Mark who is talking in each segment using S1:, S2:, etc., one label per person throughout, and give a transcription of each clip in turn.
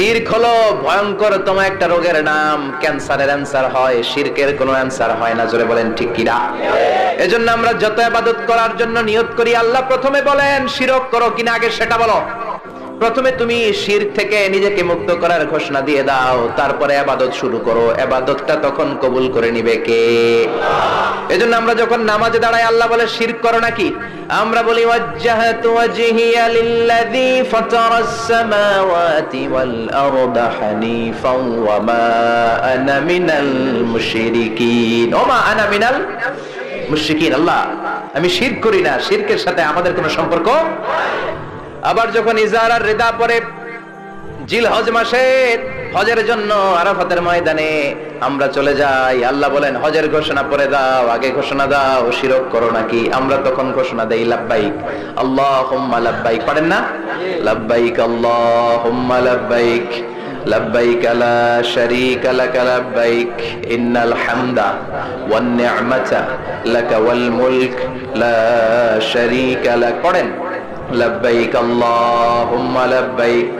S1: শির্ক হলো ভয়ঙ্কর ভয়ঙ্করতম একটা রোগের নাম ক্যান্সারের অ্যান্সার হয়, শির্কের কোনো অ্যান্সার হয় না, জোরে বলেন ঠিক কিনা? এজন্য আমরা যত আবাদত করার জন্য নিয়ত করি, আল্লাহ প্রথমে বলেন, শিরক করো কিনা, আগে সেটা বলো। প্রথমে তুমি শির থেকে নিজেকে মুক্ত করার ঘোষণা দিয়ে দাও, তারপরে আবাদত শুরু করো। আবাদতটা তখন কবুল করে নিবে কে? এজন্য আমরা যখন নামাজে দাঁড়াই, আল্লাহ বলে, শির করো নাকি? আমরা বলি, ওয়াজ্জাহাতু ওয়াজহিয়া লিল্লাযী ফাতারাস সামাওয়াতি ওয়াল আরদা হানিফাও ওয়া মা আনা মিনাল মুশরিকিন। ওমা আনা মিনাল মুশরিকিন, আল্লাহ। আমি শিরক করি না, শিরকের সাথে আমাদের কোনো সম্পর্ক আবার যখন ইজার আর রেদা পরে জিল হজ মাসে হজের জন্য আরাফাতের ময়দানে আমরা চলে যাই আল্লাহ বলেন হজের ঘোষণা পরে দাও আগে ঘোষণা দাও শিরক করো নাকি আমরা তখন ঘোষণা দেই লাব্বাইক আল্লাহ হুম্মা লাব্বাইক পারেন না লাব্বাইক আল্লাহ হুম্মা লাব্বাইক لبيك لا شريك لك لبيك إن الحمد والنعمة لك والملك لا شريك لك পড়েন لبيك اللهم لبيك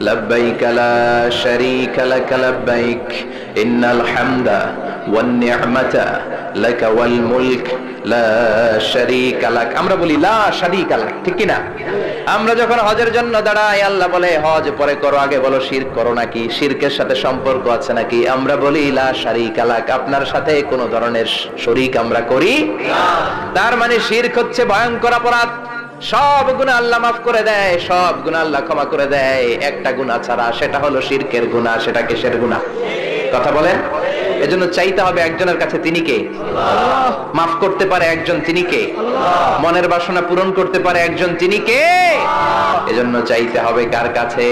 S1: لبيك لا شريك لك لبيك إن الحمد والنعمة لك والملك لا شريك لك আমরা বলি লা শারীকা লাক ঠিক কি না আমরা যখন হজের জন্য দাঁড়াই আল্লাহ বলে হজ পরে করো আগে বলো শিরক করো নাকি শিরকের সাথে সম্পর্ক আছে নাকি আমরা বলি লা শারীকা লাক আপনার সাথে কোনো ধরনের শরীক আমরা করি তার মানে শিরক হচ্ছে ভয়ঙ্কর অপরাধ সব গুণা আল্লাহ মাফ করে দেয় সব গুণা আল্লাহ ক্ষমা করে দেয়। একটা গুণা ছাড়া সেটা হলো শিরকের গুণা সেটা কিসের গুণা কথা বলেন? এজন্য চাইতে হবে একজনের কাছে তিনি কে? মাফ করতে পারে একজন তিনি কে? মনের বাসনা পূরণ করতে পারে একজন তিনি কে? এজন্য চাইতে হবে কার কাছে?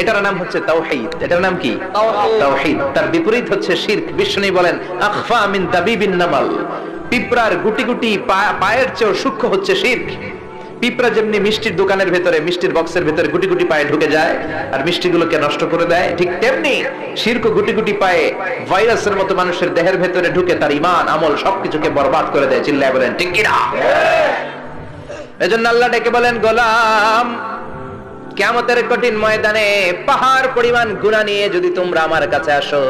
S1: এটার নাম হচ্ছে তাওহীদ। এটার নাম কি? তাওহীদ। তার বিপরীত হচ্ছে শিরক। বিষ্ণু বলেন আখফা মিন দাবিবিন নামাল। পিঁপড়ার গুটি গুটি পায়ের চেয়েও সূক্ষ্ম হচ্ছে শিরক। পিঁপড়া যেমনি মিষ্টির দোকানের ভেতরে, মিষ্টির বক্সের ভেতরে গুটি গুটি পায়ে ঢুকে যায় আর মিষ্টিগুলোকে নষ্ট করে দেয়, ঠিক তেমনি শির্ক গুটি গুটি পায়ে ভাইরাসের মতো মানুষের দেহের ভেতরে ঢুকে তার ইমান, আমল সবকিছুকে বরবাদ করে দেয়, চিল্লায় বলেন, ঠিক কিনা? এজন্য আল্লাহ ডেকে বলেন, গোলাম কেমতের কঠিন ময়দানে পাহাড় পরিমাণ গুণা নিয়ে যদি তোমরা আমার কাছে আসো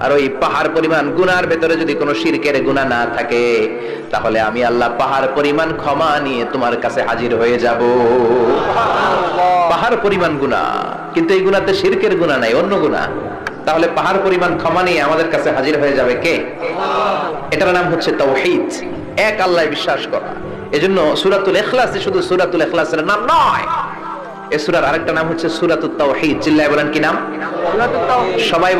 S1: আর ওই পাহাড় পরিমাণ গুনার ভেতরে যদি কোনো শিরকের গুণা না থাকে তাহলে আমি আল্লাহ পাহাড় পরিমাণ ক্ষমা নিয়ে তোমার কাছে হাজির হয়ে যাব। পাহাড় পরিমাণ গুণা কিন্তু এই গুণাতে শিরকের গুণা নাই অন্য গুণা তাহলে পাহাড় পরিমাণ ক্ষমা নিয়ে আমাদের কাছে হাজির হয়ে যাবে কে? এটার নাম হচ্ছে তাওহীদ। এক আল্লাহ বিশ্বাস করা। এজন্য সূরাতুল ইখলাস শুধু সুরাতুল ইখলাসের নাম নয় এই সূরার আরেকটা নাম হচ্ছে সূরাতুত তাওহীদ। চিল্লায় বলেন কি নাম? সবাই